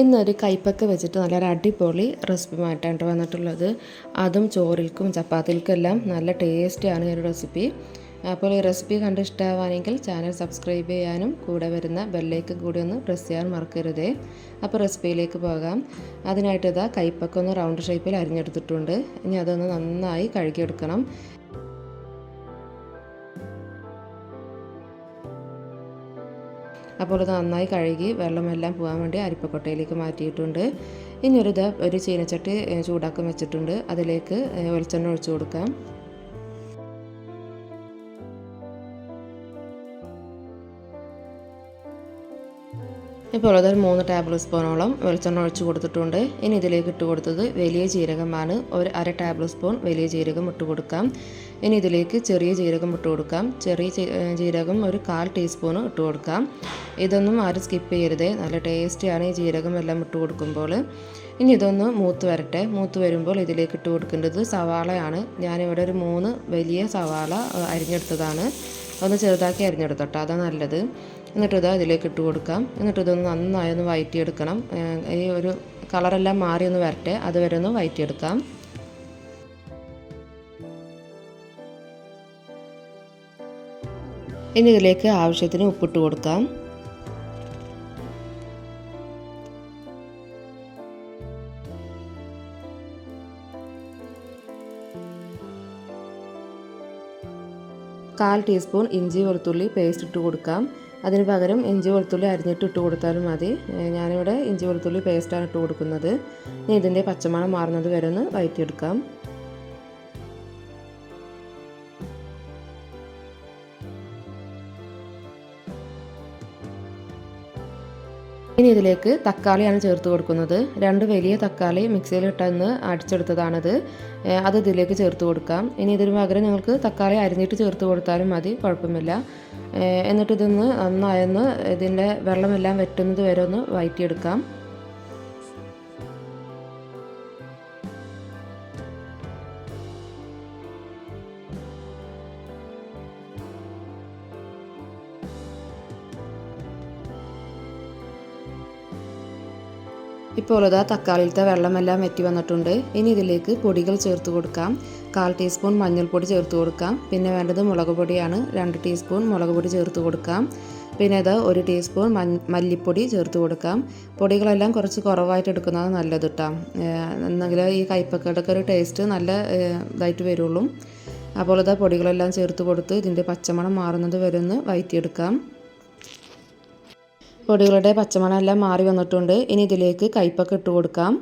ഇന്നൊരു കൈപ്പക്ക വെച്ചിട്ട് നല്ലൊരു അടിപൊളി റെസിപ്പി മാറ്റാണ്ട് വന്നിട്ടുള്ളത്. അതും ചോറിൽക്കും ചപ്പാത്തിൽക്കും എല്ലാം നല്ല ടേസ്റ്റിയാണ് ഈ ഒരു റെസിപ്പി. അപ്പോൾ ഈ റെസിപ്പി കണ്ട് ഇഷ്ടമാവാണെങ്കിൽ ചാനൽ സബ്സ്ക്രൈബ് ചെയ്യാനും കൂടെ വരുന്ന ബെല്ലേക്ക് കൂടി ഒന്ന് പ്രസ് ചെയ്യാൻ മറക്കരുതേ. അപ്പോൾ റെസിപ്പിയിലേക്ക് പോകാം. അതിനായിട്ട് ഇതാ കൈപ്പക്ക ഒന്ന് റൗണ്ട് ഷേപ്പിൽ അരിഞ്ഞെടുത്തിട്ടുണ്ട്. ഇനി അതൊന്ന് നന്നായി കഴുകിയെടുക്കണം. അപ്പോൾ ഇത് നന്നായി കഴുകി വെള്ളമെല്ലാം പോകാൻ വേണ്ടി അരിപ്പക്കൊട്ടയിലേക്ക് മാറ്റിയിട്ടുണ്ട്. ഇനി ഒരു ഒരു ചീനച്ചട്ടി ചൂടാക്കാൻ വെച്ചിട്ടുണ്ട്. അതിലേക്ക് വെളിച്ചെണ്ണ ഒഴിച്ചു കൊടുക്കാം. ഇപ്പോൾ ഉള്ളത് ഒരു മൂന്ന് ടേബിൾ സ്പൂണോളം വെളിച്ചെണ്ണ ഒഴിച്ച് കൊടുത്തിട്ടുണ്ട്. ഇനി ഇതിലേക്ക് ഇട്ട് കൊടുത്തത് വലിയ ജീരകമാണ്. ഒരു അര ടേബിൾ സ്പൂൺ വലിയ ജീരകം ഇട്ട് കൊടുക്കാം. ഇനി ഇതിലേക്ക് ചെറിയ ജീരകം ഇട്ട് കൊടുക്കാം. ചെറിയ ജീരകം ഒരു കാൽ ടീസ്പൂൺ ഇട്ട് കൊടുക്കാം. ഇതൊന്നും ആരും സ്കിപ്പ് ചെയ്യരുത്. നല്ല ടേസ്റ്റിയാണ് ഈ ജീരകം എല്ലാം ഇട്ട് കൊടുക്കുമ്പോൾ. ഇനി ഇതൊന്ന് മൂത്ത് വരട്ടെ. മൂത്ത് വരുമ്പോൾ ഇതിലേക്ക് ഇട്ട് കൊടുക്കേണ്ടത് സവാളയാണ്. ഞാനിവിടെ ഒരു മൂന്ന് വലിയ സവാള അരിഞ്ഞെടുത്തതാണ്. ഒന്ന് ചെറുതാക്കി അരിഞ്ഞെടുത്തോട്ടോ. അതാണ് നല്ലത്. എന്നിട്ട് ഇത് അതിലേക്ക് ഇട്ട് കൊടുക്കാം. എന്നിട്ടിത് നന്നായി ഒന്ന് വയറ്റിയെടുക്കണം. ഈ ഒരു കളറെല്ലാം മാറി ഒന്ന് വരട്ടെ. അതുവരെ ഒന്ന് വയറ്റിയെടുക്കാം. ഇനി ഇതിലേക്ക് ആവശ്യത്തിന് ഉപ്പിട്ട് കൊടുക്കാം. കാൽ ടീസ്പൂൺ ഇഞ്ചി വെളുത്തുള്ളി പേസ്റ്റ് ഇട്ട് കൊടുക്കാം. അതിന് പകരം ഇഞ്ചി വെളുത്തുള്ളി അരിഞ്ഞിട്ട് ഇട്ട് കൊടുത്താലും മതി. ഞാനിവിടെ ഇഞ്ചി വെളുത്തുള്ളി പേസ്റ്റാണ് ഇട്ട് കൊടുക്കുന്നത്. ഇനി ഇതിന്റെ പച്ചമണം മാറുന്നത് വരെ ഒന്ന് വയറ്റിയെടുക്കാം. ഇനി ഇതിലേക്ക് തക്കാളിയാണ് ചേർത്ത് കൊടുക്കുന്നത്. രണ്ട് വലിയ തക്കാളി മിക്സിയിലിട്ടൊന്ന് അടിച്ചെടുത്തതാണത്. അത് ഇതിലേക്ക് ചേർത്ത് കൊടുക്കാം. ഇനി ഇതിന് പകരം നിങ്ങൾക്ക് തക്കാളി അരിഞ്ഞിട്ട് ചേർത്ത് കൊടുത്താലും മതി കുഴപ്പമില്ല. എന്നിട്ട് ഇതൊന്ന് നന്നായൊന്ന് ഇതിന്റെ വെള്ളമെല്ലാം വെട്ടുന്നത് വരെ ഒന്ന് വയറ്റിയെടുക്കാം. ഇപ്പോൾ ഇതാ തക്കാളിയിലത്തെ വെള്ളമെല്ലാം വെറ്റി വന്നിട്ടുണ്ട്. ഇനി ഇതിലേക്ക് പൊടികൾ ചേർത്ത് കൊടുക്കാം. കാൽ ടീസ്പൂൺ മഞ്ഞൾപ്പൊടി ചേർത്ത് കൊടുക്കാം. പിന്നെ വേണ്ടത് മുളക് പൊടിയാണ്. രണ്ട് ടീസ്പൂൺ മുളക് പൊടി ചേർത്ത് കൊടുക്കാം. പിന്നെ ഇത് ഒരു ടീസ്പൂൺ മല്ലിപ്പൊടി ചേർത്ത് കൊടുക്കാം. പൊടികളെല്ലാം കുറച്ച് കുറവായിട്ട് എടുക്കുന്നത് നല്ലത് കേട്ടോ എന്നെങ്കിൽ ഈ കയ്പക്കടൊക്കെ ഒരു ടേസ്റ്റ് നല്ല ഇതായിട്ട് വരുള്ളൂ. അപ്പോൾ ഇതാ പൊടികളെല്ലാം ചേർത്ത് കൊടുത്ത് ഇതിന്റെ പച്ചമണം മാറുന്നത് വരെ ഒന്ന് വയറ്റിയെടുക്കാം. പൊടികളുടെ പച്ചമണമെല്ലാം മാറി വന്നിട്ടുണ്ട്. ഇനി ഇതിലേക്ക് കയ്പൊക്കെ ഇട്ട് കൊടുക്കാം.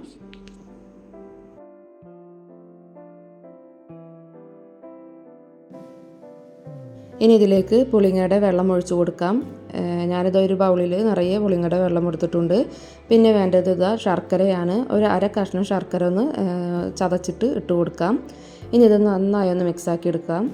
ഇനി ഇതിലേക്ക് പുളിങ്ങയുടെ വെള്ളം ഒഴിച്ചു കൊടുക്കാം. ഞാനിത് ഒരു ബൗളിൽ നിറയെ പുളിങ്ങയുടെ വെള്ളം എടുത്തിട്ടുണ്ട്. പിന്നെ വേണ്ടത് ഇതാ ശർക്കരയാണ്. ഒരു അര കഷ്ണം ശർക്കര ഒന്ന് ചതച്ചിട്ട് ഇട്ട് കൊടുക്കാം. ഇനി ഇത് നന്നായി ഒന്ന് മിക്സാക്കി എടുക്കാം.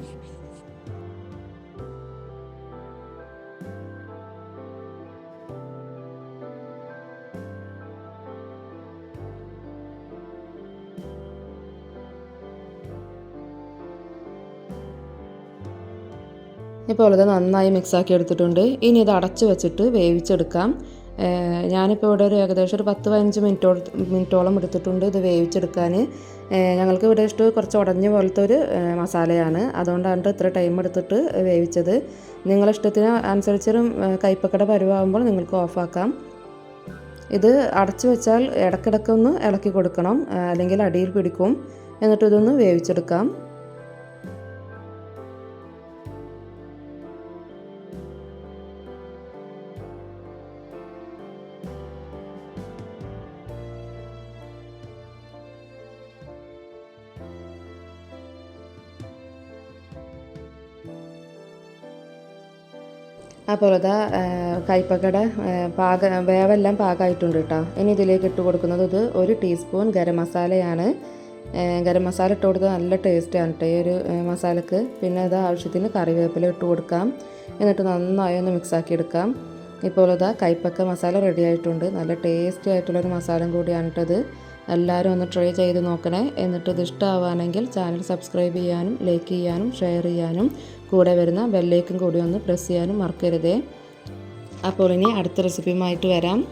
ഇപ്പോൾ വളരെ നന്നായി മിക്സാക്കി എടുത്തിട്ടുണ്ട്. ഇനി ഇത് അടച്ചു വെച്ചിട്ട് വേവിച്ചെടുക്കാം. ഞാനിപ്പോൾ ഇവിടെ ഒരു ഏകദേശം ഒരു പത്ത് പതിനഞ്ച് മിനിറ്റോ മിനിറ്റോളം എടുത്തിട്ടുണ്ട് ഇത് വേവിച്ചെടുക്കാൻ ഞങ്ങൾക്ക് ഇവിടെ ഇഷ്ടം കുറച്ച് ഉടഞ്ഞ പോലത്തെ ഒരു മസാലയാണ്. അതുകൊണ്ടാണ് ഇത്ര ടൈം എടുത്തിട്ട് വേവിച്ചത്. നിങ്ങളുടെ അനുസരിച്ചൊരു കൈപ്പക്കട പരുവാകുമ്പോൾ നിങ്ങൾക്ക് ഓഫാക്കാം. ഇത് അടച്ചു വെച്ചാൽ ഇടക്കിടക്കൊന്ന് ഇളക്കി കൊടുക്കണം. അല്ലെങ്കിൽ അടിയിൽ പിടിക്കും. എന്നിട്ട് ഇതൊന്ന് വേവിച്ചെടുക്കാം. അപ്പോൾ ഇതാ കൈപ്പക്കട പാക വേവെല്ലാം പാകമായിട്ടുണ്ട് കേട്ടോ. ഇനി ഇതിലേക്ക് ഇട്ട് കൊടുക്കുന്നത് ഇത് ഒരു ടീസ്പൂൺ ഗരം മസാലയാണ്. ഗരം മസാല ഇട്ട് കൊടുത്താൽ നല്ല ടേസ്റ്റാണ് കേട്ടോ ഈ ഒരു മസാലക്ക്. പിന്നെ അത് ആവശ്യത്തിന് കറിവേപ്പില ഇട്ട് കൊടുക്കാം. എന്നിട്ട് നന്നായി ഒന്ന് മിക്സാക്കി എടുക്കാം. ഇപ്പോൾ ഇതാ കൈപ്പക്ക മസാല റെഡി ആയിട്ടുണ്ട്. നല്ല ടേസ്റ്റി ആയിട്ടുള്ളൊരു മസാലയും കൂടിയാണ് ഇട്ടത് എല്ലാവരും ഒന്ന് ട്രൈ ചെയ്ത് നോക്കണേ. എന്നിട്ട് ഇത് ഇഷ്ടമാവാണെങ്കിൽ ചാനൽ സബ്സ്ക്രൈബ് ചെയ്യാനും ലൈക്ക് ചെയ്യാനും ഷെയർ ചെയ്യാനും കൂടെ വരുന്ന ബെല്ലേക്കും കൂടി ഒന്ന് പ്രസ് ചെയ്യാനും മറക്കരുതേ. അപ്പോൾ ഇനി അടുത്ത റെസിപ്പിയുമായിട്ട് വരാം.